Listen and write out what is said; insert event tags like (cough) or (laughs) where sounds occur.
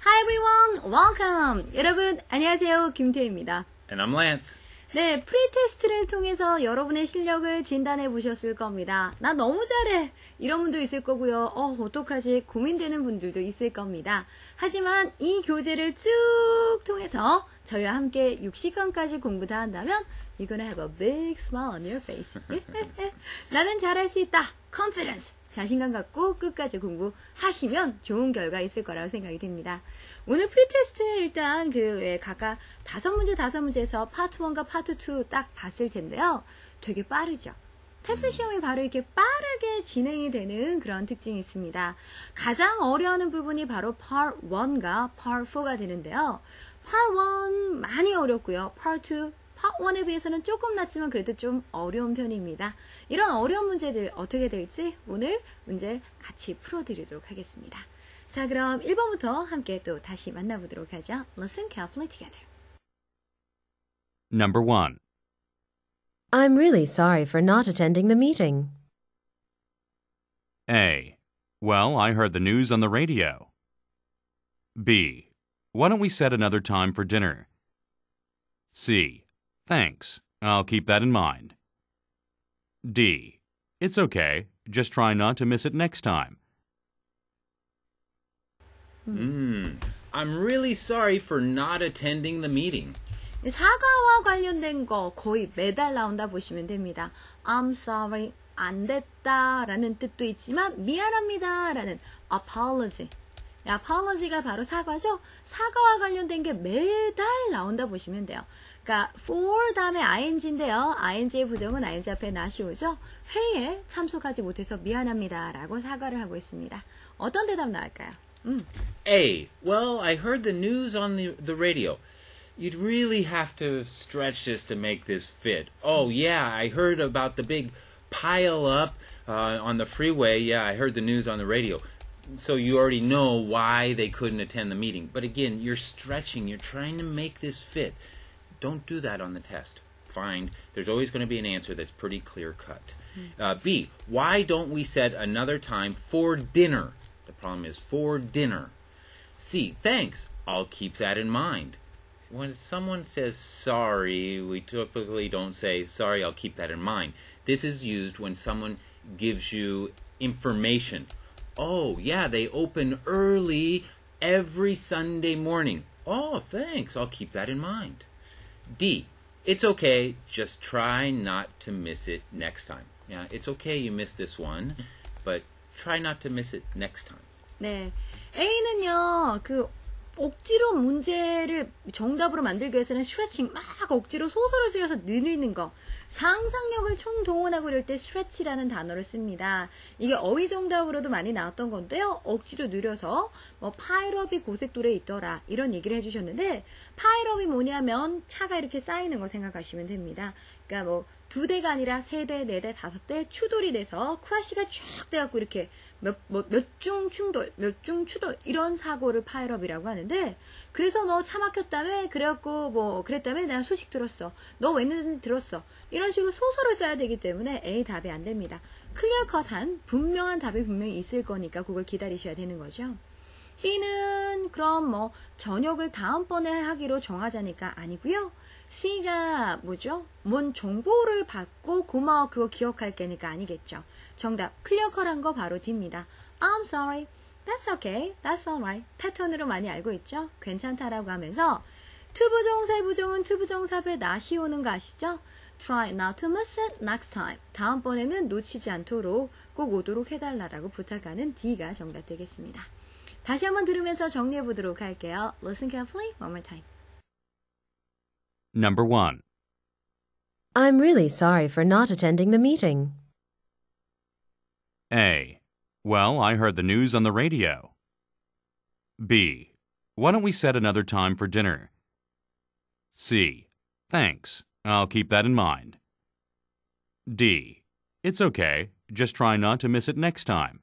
Hi everyone, welcome. 여러분 안녕하세요, 김태희입니다. And I'm Lance. 네, 프리테스트를 통해서 여러분의 실력을 진단해 보셨을 겁니다. 나 너무 잘해! 이런 분도 있을 거고요. 어, 어떡하지? 고민되는 분들도 있을 겁니다. 하지만 이 교재를 쭉 통해서 저희와 함께 60강까지 공부 다 한다면 You're gonna have a big smile on your face. (laughs) 나는 잘할 수 있다. Confidence. 자신감 갖고 끝까지 공부하시면 좋은 결과 있을 거라고 생각이 됩니다. 오늘 프리테스트 일단 그외 각각 다섯 문제 다섯 문제에서 파트 1과 파트 2 딱 봤을 텐데요. 되게 빠르죠. 탭스 시험이 바로 이렇게 빠르게 진행이 되는 그런 특징이 있습니다. 가장 어려워하는 부분이 바로 Part 1과 Part 4가 되는데요. Part 1 많이 어렵고요. Part 2 1에 비해서는 조금 낫지만 그래도 좀 어려운 편입니다. 이런 어려운 문제들 어떻게 될지 오늘 문제 같이 풀어드리도록 하겠습니다. 자, 그럼 1번부터 함께 또 다시 만나보도록 하죠. Listen carefully together. Number 1. I'm really sorry for not attending the meeting. A. Well, I heard the news on the radio. B. Why don't we set another time for dinner? C. Thanks. I'll keep that in mind. D. It's okay. Just try not to miss it next time. I'm really sorry for not attending the meeting. 사과와 관련된 거 거의 매달 나온다 보시면 됩니다. I'm sorry, 안 됐다 라는 뜻도 있지만 미안합니다 라는 apology. apology가 바로 사과죠. 사과와 관련된 게 매달 나온다 보시면 돼요. 그러니까 for 다음에 ing인데요. ing의 부정은 ing 앞에 not이 오죠. 회의에 참석하지 못해서 미안합니다 라고 사과를 하고 있습니다. 어떤 대답 나올까요? 음. A. Well, I heard the news on the, the radio. You'd really have to stretch this to make this fit. Oh, yeah, I heard about the big pile up uh, on the freeway. Yeah, I heard the news on the radio. So you already know why they couldn't attend the meeting. But again, you're stretching, you're trying to make this fit. Don't do that on the test. Find there's always going to be an answer that's pretty clear cut. Uh, B. Why don't we set another time for dinner? The problem is for dinner. C. Thanks. I'll keep that in mind. When someone says sorry, we typically don't say sorry, I'll keep that in mind. This is used when someone gives you information. Oh, yeah, they open early every Sunday morning. Oh, thanks. I'll keep that in mind. D. It's okay. Just try not to miss it next time. Yeah, it's okay you missed this one, but try not to miss it next time. 네. A는요, 그, 억지로 문제를 정답으로 만들기 위해서는 스트레칭 막 억지로 소설을 쓰려서 늘리는 거. 상상력을 총동원하고 이럴 때 스트레치라는 단어를 씁니다. 이게 어휘 정답으로도 많이 나왔던 건데요. 억지로 느려서 뭐 파일업이 고속도로에 있더라 이런 얘기를 해주셨는데 파일업이 뭐냐면 차가 이렇게 쌓이는 거 생각하시면 됩니다. 그러니까 뭐 두 대가 아니라 세 대, 네 대, 다섯 대 추돌이 돼서 크라시가 쫙 돼갖고 이렇게 몇, 뭐, 몇중 충돌, 몇 중 추돌, 이런 사고를 파일업이라고 하는데, 그래서 너 차 막혔다며? 그래갖고, 뭐, 그랬다며? 내가 소식 들었어. 너 웬일인지 들었어. 이런 식으로 소설을 써야 되기 때문에 A 답이 안 됩니다. 클리어 컷한, 분명한 답이 분명히 있을 거니까 그걸 기다리셔야 되는 거죠. B는 그럼 뭐 저녁을 다음번에 하기로 정하자니까 아니고요. C가 뭐죠? 뭔 정보를 받고 고마워 그거 기억할 게니까 아니겠죠. 정답 클리어컬한 거 바로 D입니다. I'm sorry. That's okay. That's alright. 패턴으로 많이 알고 있죠? 괜찮다라고 하면서 투부정사의 부정은 투부정사에 not이 오는 거 아시죠? Try not to miss it next time. 다음번에는 놓치지 않도록 꼭 오도록 해달라고 부탁하는 D가 정답 되겠습니다. 다시 한번 들으면서 정리해 보도록 할게요. Listen carefully one more time. Number 1. I'm really sorry for not attending the meeting. A. Well, I heard the news on the radio. B. Why don't we set another time for dinner? C. Thanks. I'll keep that in mind. D. It's okay. Just try not to miss it next time.